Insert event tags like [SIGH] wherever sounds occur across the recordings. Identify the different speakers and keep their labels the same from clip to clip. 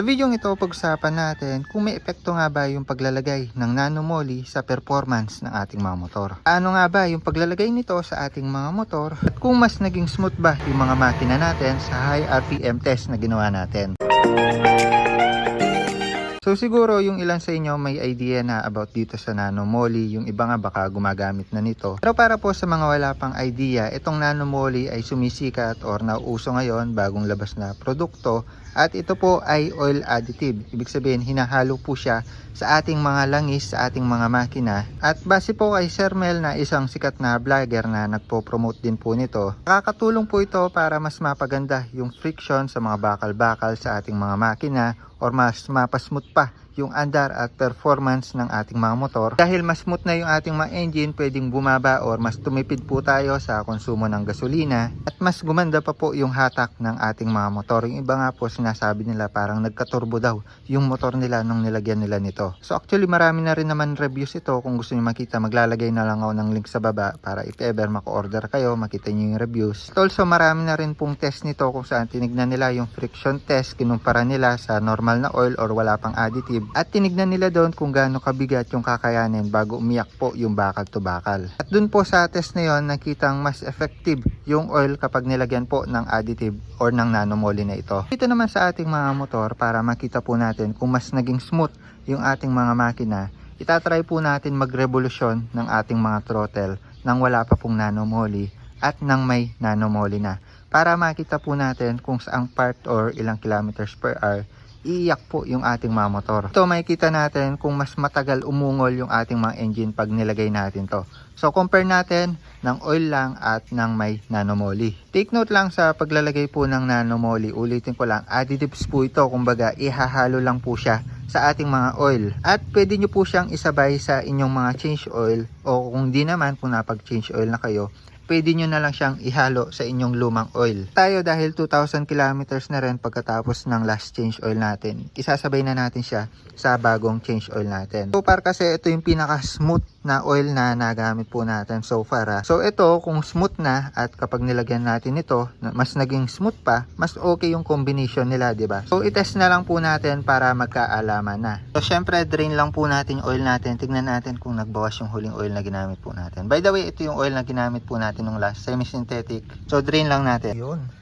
Speaker 1: Sa video ito, pag-usapan natin kung may epekto nga ba yung paglalagay ng nanomoly sa performance ng ating mga motor. Ano nga ba yung paglalagay nito sa ating mga motor at kung mas naging smooth ba yung mga makina natin sa high RPM test na ginawa natin. So siguro yung ilan sa inyo may idea na about dito sa Nano Moly, yung iba nga baka gumagamit na nito. Pero para po sa mga wala pang idea, itong Nano Moly ay sumisikat or nauuso ngayon bagong labas na produkto at ito po ay oil additive. Ibig sabihin hinahalo po siya sa ating mga langis, sa ating mga makina. At base po kay Sir Mel na isang sikat na vlogger na nagpo-promote din po nito, nakakatulong po ito para mas mapaganda yung friction sa mga bakal-bakal sa ating mga makina or mas mapasmooth pa yung andar at performance ng ating mga motor. Dahil mas smooth na yung ating mga engine, pwedeng bumaba or mas tumipid po tayo sa konsumo ng gasolina at mas gumanda pa po yung hatak ng ating mga motor. Yung iba nga po sinasabi nila parang nagkaturbo daw yung motor nila nung nilagyan nila nito. So actually marami na rin naman reviews ito. Kung gusto niyo makita, maglalagay na lang ako ng link sa baba para if ever mako-order kayo, makita niyo yung reviews. At also marami na rin pong test nito kung saan tinignan nila yung friction test, kinumpara nila sa normal na oil or wala pang additive at tinignan nila doon kung gaano kabigat yung kakayanin bago umiyak po yung bakal to bakal. At doon po sa test na yon nakitang mas effective yung oil kapag nilagyan po ng additive or ng nanomoly na ito. Dito naman sa ating mga motor para makita po natin kung mas naging smooth yung ating mga makina, itatry po natin magrevolusyon ng ating mga throttle nang wala pa pong nanomoly at nang may nanomoly na para makita po natin kung saang part or ilang kilometers per hour iiyak po yung ating mga motor. Ito makikita natin kung mas matagal umungol yung ating mga engine pag nilagay natin to. So compare natin ng oil lang at ng may nanomoly. Take note lang sa paglalagay po ng nanomoly, ulitin ko lang, additives po ito, kumbaga ihahalo lang po siya sa ating mga oil. At pwede nyo po siyang isabay sa inyong mga change oil o kung di naman, kung napag-change oil na kayo, pwede nyo na lang siyang ihalo sa inyong lumang oil. Tayo dahil 2,000 kilometers na rin pagkatapos ng last change oil natin, isasabay na natin siya sa bagong change oil natin. So far kasi ito yung pinaka-smooth na oil na nagamit po natin so far. Ha. So ito kung smooth na at kapag nilagyan natin ito, mas naging smooth pa, mas okay yung combination nila, 'di ba? So itest na lang po natin para magkaalaman na. So syempre drain lang po natin yung oil natin. Tingnan natin kung nagbawas yung huling oil na ginamit po natin. By the way, ito yung oil na ginamit po natin nung last semi-synthetic. So drain lang natin. Yun.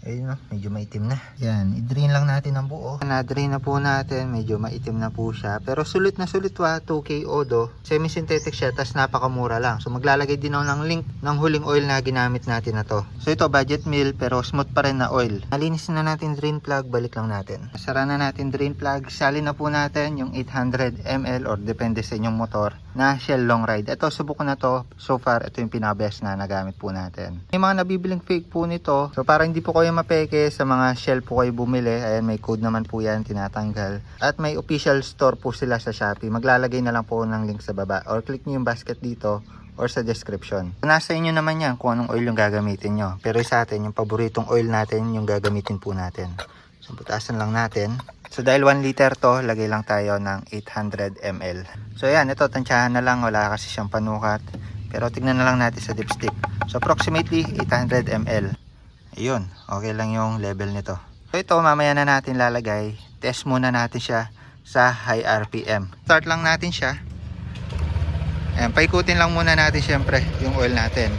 Speaker 1: Ayun na, medyo maitim na. Yan, i-drain lang natin ang buo. Na-drain na po natin, medyo maitim na po siya. Pero sulit na sulit wa, 2K Odo. Semi-synthetic siya, tas napakamura lang. So maglalagay din ako ng link ng huling oil na ginamit natin na to. So ito, budget meal, pero smooth pa rin na oil. Nalinis na natin drain plug, balik lang natin. Sara na natin drain plug, salin na po natin yung 800 ml or depende sa inyong motor na Shell Long Ride. Ito, subok ko na to. So far, ito yung pinaka-best na nagamit po natin. May mga nabibiling fake po nito. So para hindi po kayo mapeke sa mga Shell po kayo bumili. Ayan, may code naman po yan, tinatanggal. At may official store po sila sa Shopee. Maglalagay na lang po ng link sa baba. Or click nyo yung basket dito or sa description. Nasa inyo naman yan kung anong oil yung gagamitin nyo. Pero sa atin, yung paboritong oil natin, yung gagamitin po natin. So, butasan lang natin. So, dahil 1 liter to, lagay lang tayo ng 800 ml. So, ayan, ito, tansyahan na lang. Wala kasi siyang panukat. Pero, tignan na lang natin sa dipstick. So, approximately 800 ml. Ayun, okay lang yung level nito. So, ito, mamaya na natin lalagay. Test muna natin siya sa high RPM. Start lang natin siya. Ayan, paikutin lang muna natin syempre yung oil natin.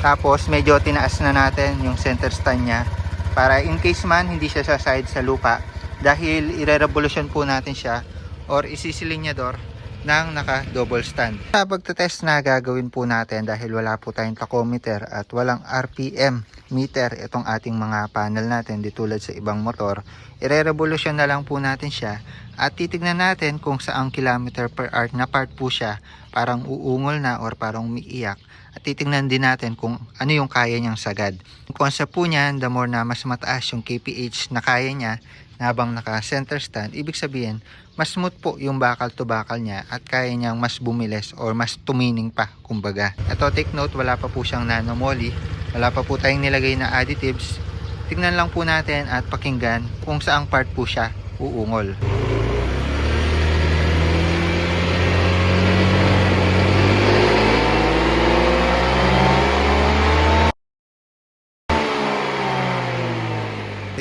Speaker 1: Tapos medyo tinaas na natin yung center stand niya para in case man hindi siya sa side sa lupa dahil ire-revolution po natin siya or isisilinyador ng naka double stand. Sa pagtetest na gagawin po natin dahil wala po tayong tachometer at walang RPM meter itong ating mga panel natin di tulad sa ibang motor, ire-revolution na lang po natin siya at titignan natin kung saang kilometer per hour na part po siya parang uungol na or parang umiiyak at titingnan din natin kung ano yung kaya niyang sagad. Yung concept po niyan, the more na mas mataas yung KPH na kaya niya habang naka center stand, ibig sabihin mas smooth po yung bakal to bakal niya at kaya niyang mas bumilis or mas tumining pa kumbaga. Ito take note, wala pa po siyang nanomoly, wala pa po tayong nilagay na additives. Tignan lang po natin at pakinggan kung saang part po siya uungol.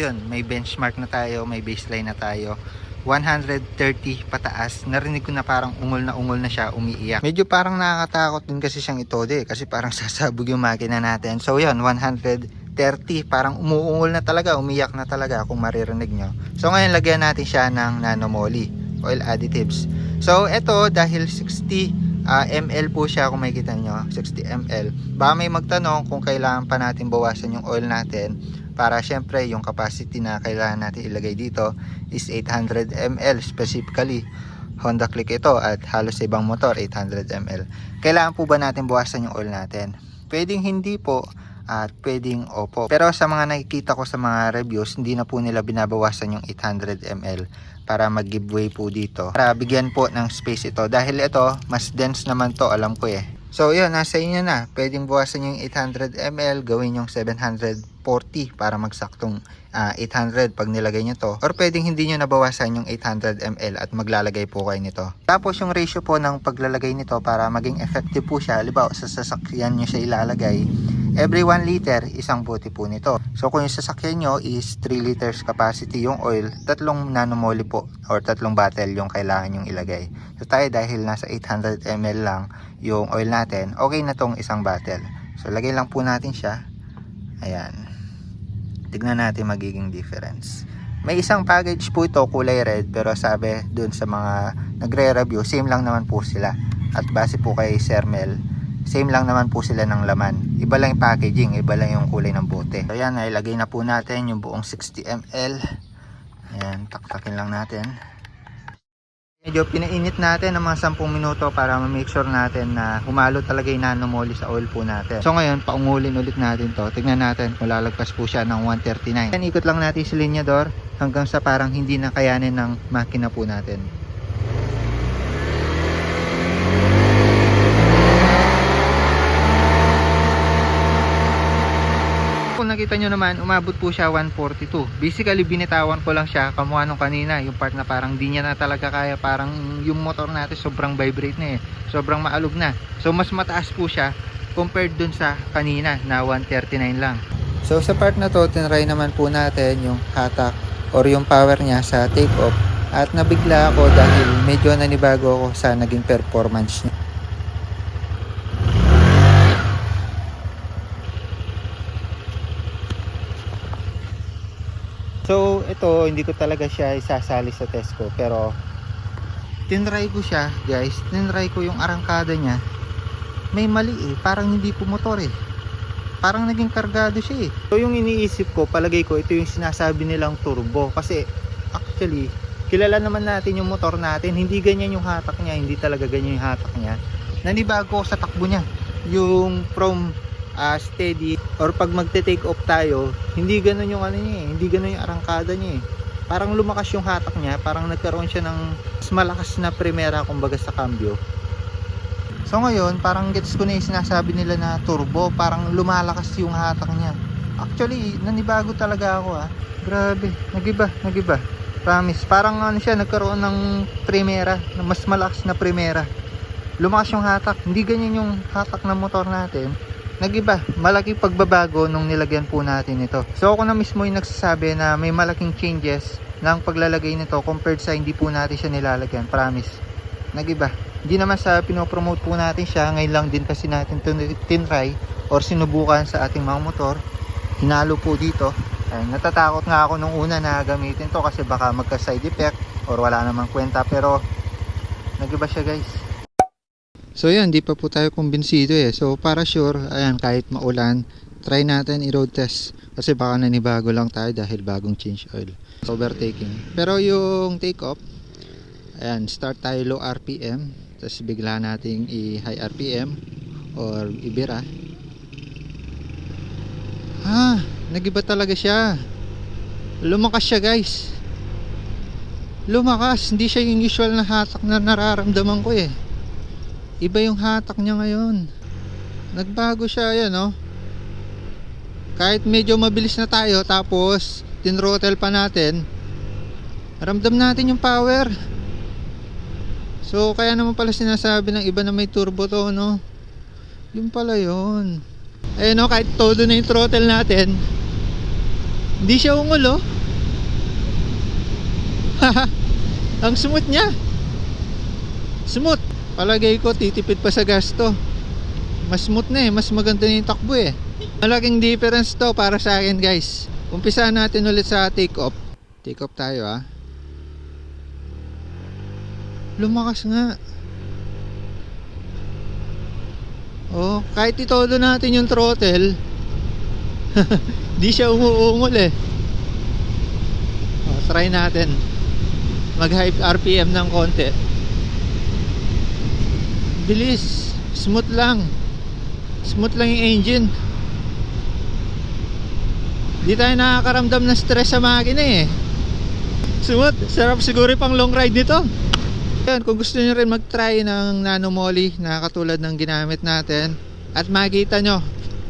Speaker 1: Yun, may benchmark na tayo, may baseline na tayo. 130 pataas. Narinig ko na parang ungol na ungol na siya, umiiyak. Medyo parang nakakatakot din kasi siyang itode kasi parang [LAUGHS] sasabog yung makina natin. So yun, 130 parang umuungol na talaga, umiyak na talaga kung maririnig nyo. So ngayon lagyan natin siya ng nanomoly oil additives. So ito dahil 60 ah, ml po siya kung makikita nyo 60 ml baka may magtanong kung kailangan pa natin bawasan yung oil natin para syempre yung capacity na kailangan natin ilagay dito is 800 ml specifically Honda Click ito at halos ibang motor 800 ml kailangan po ba natin bawasan yung oil natin? Pwedeng hindi po at pwedeng opo pero sa mga nakikita ko sa mga reviews hindi na po nila binabawasan yung 800 ml para mag-giveaway po dito. Para bigyan po ng space ito. Dahil ito, mas dense naman to, alam ko eh. So, yun, nasa inyo na. Pwedeng buwasan yung 800 ml, gawin yung 740 para magsaktong ah, 800 pag nilagay nyo to. Or pwedeng hindi nyo nabawasan yung 800 ml at maglalagay po kayo nito. Tapos yung ratio po ng paglalagay nito para maging effective po siya. Halimbawa, sa sasakyan nyo siya ilalagay, every 1 liter, isang bote po nito. So kung yung sasakyan nyo is 3 liters capacity yung oil, tatlong nanomole po or tatlong bottle yung kailangan yung ilagay. So tayo dahil nasa 800 ml lang yung oil natin, okay na tong isang bottle. So lagay lang po natin siya. Ayan. Tignan natin magiging difference. May isang package po ito kulay red pero sabi dun sa mga nagre-review, same lang naman po sila. At base po kay Sir Mel, same lang naman po sila ng laman. Iba lang yung packaging, iba lang yung kulay ng bote. So yan, ilagay na po natin yung buong 60 ml. Ayan, taktakin lang natin. Medyo pinainit natin ng mga 10 minuto para ma-make sure natin na humalo talaga yung nanomoli sa oil po natin. So ngayon, paungulin ulit natin to. Tignan natin kung lalagpas po siya ng 139. Yan, ikot lang natin si linyador hanggang sa parang hindi na kayanin ng makina po natin. Kung nakita nyo naman, umabot po siya 142. Basically, binitawan ko lang siya kamuha nung kanina. Yung part na parang di niya na talaga kaya. Parang yung motor natin sobrang vibrate na eh. Sobrang maalog na. So, mas mataas po siya compared dun sa kanina na 139 lang. So, sa part na to, tinry naman po natin yung hatak or yung power niya sa take off. At nabigla ako dahil medyo nanibago ako sa naging performance niya. So, ito, hindi ko talaga siya isasali sa test ko. Pero, tinry ko siya, guys. Tinry ko yung arangkada niya. May mali eh. Parang hindi pumotor eh. Parang naging kargado siya eh. So, yung iniisip ko, palagay ko, ito yung sinasabi nilang turbo. Kasi, actually, kilala naman natin yung motor natin. Hindi ganyan yung hatak niya. Hindi talaga ganyan yung hatak niya. Nanibago sa takbo niya. Yung from ah, steady or pag magte-take off tayo, hindi ganoon yung ano niya, eh, hindi ganoon yung arangkada niya eh. Parang lumakas yung hatak niya, parang nagkaroon siya ng mas malakas na primera kumbaga sa cambio. So ngayon, parang gets ko na yung sinasabi nila na turbo, parang lumalakas yung hatak niya. Actually, nanibago talaga ako ah. Grabe, nagiba, nagiba. Promise, parang ano siya, nagkaroon ng primera, mas malakas na primera. Lumakas yung hatak, hindi ganyan yung hatak ng motor natin nagiba, malaking pagbabago nung nilagyan po natin ito. So ako na mismo yung nagsasabi na may malaking changes ng paglalagay nito compared sa hindi po natin siya nilalagyan. Promise. Nagiba. Hindi naman sa pinopromote po natin siya. Ngayon lang din kasi natin tin- tinry or sinubukan sa ating mga motor. Hinalo po dito. Ay, natatakot nga ako nung una na gamitin to kasi baka magka side effect or wala namang kwenta pero nagiba siya guys. So yun, di pa po tayo kumbinsido eh. So para sure, ayan, kahit maulan, try natin i-road test. Kasi baka nanibago lang tayo dahil bagong change oil. Overtaking. Pero yung take off, ayan, start tayo low RPM. Tapos bigla nating i-high RPM or ibira. Ha, nagiba talaga siya. Lumakas siya guys. Lumakas, hindi siya yung usual na hatak na nararamdaman ko eh iba yung hatak niya ngayon nagbago siya yan no kahit medyo mabilis na tayo tapos tinrotel pa natin ramdam natin yung power so kaya naman pala sinasabi ng iba na may turbo to no yun pala yun ayun no kahit todo na yung throttle natin Hindi siya ungol [LAUGHS] oh. Ang smooth niya. Smooth. Palagay ko titipid pa sa gasto. Mas smooth na eh. Mas maganda na yung takbo eh. Malaking difference to para sa akin guys. Umpisa natin ulit sa take off. Take off tayo ah. Lumakas nga. Oh, kahit itodo natin yung throttle, [LAUGHS] di siya umuungol eh. Oh, try natin. Mag-high RPM ng konti. Bilis. Smooth lang. Smooth lang yung engine. Di tayo nakakaramdam ng stress sa makina eh. Smooth. Sarap siguro pang long ride nito. Yan, kung gusto nyo rin mag-try ng nano molly na katulad ng ginamit natin at makita nyo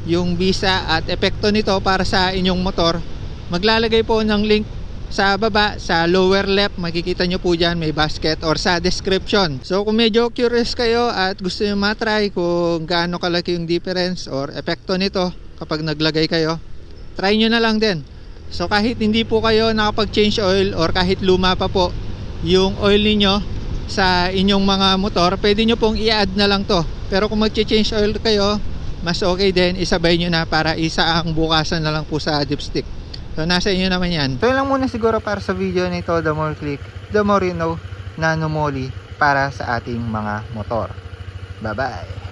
Speaker 1: yung bisa at epekto nito para sa inyong motor, maglalagay po ng link sa baba, sa lower left, makikita nyo po dyan may basket or sa description. So kung medyo curious kayo at gusto nyo matry kung gaano kalaki yung difference or epekto nito kapag naglagay kayo, try nyo na lang din. So kahit hindi po kayo nakapag-change oil or kahit luma pa po yung oil ninyo sa inyong mga motor, pwede nyo pong i-add na lang to. Pero kung mag-change oil kayo, mas okay din, isabay nyo na para isa ang bukasan na lang po sa dipstick. So nasa inyo naman yan. So lang muna siguro para sa video nito, the more click, the more you know, nano moly para sa ating mga motor. Bye bye!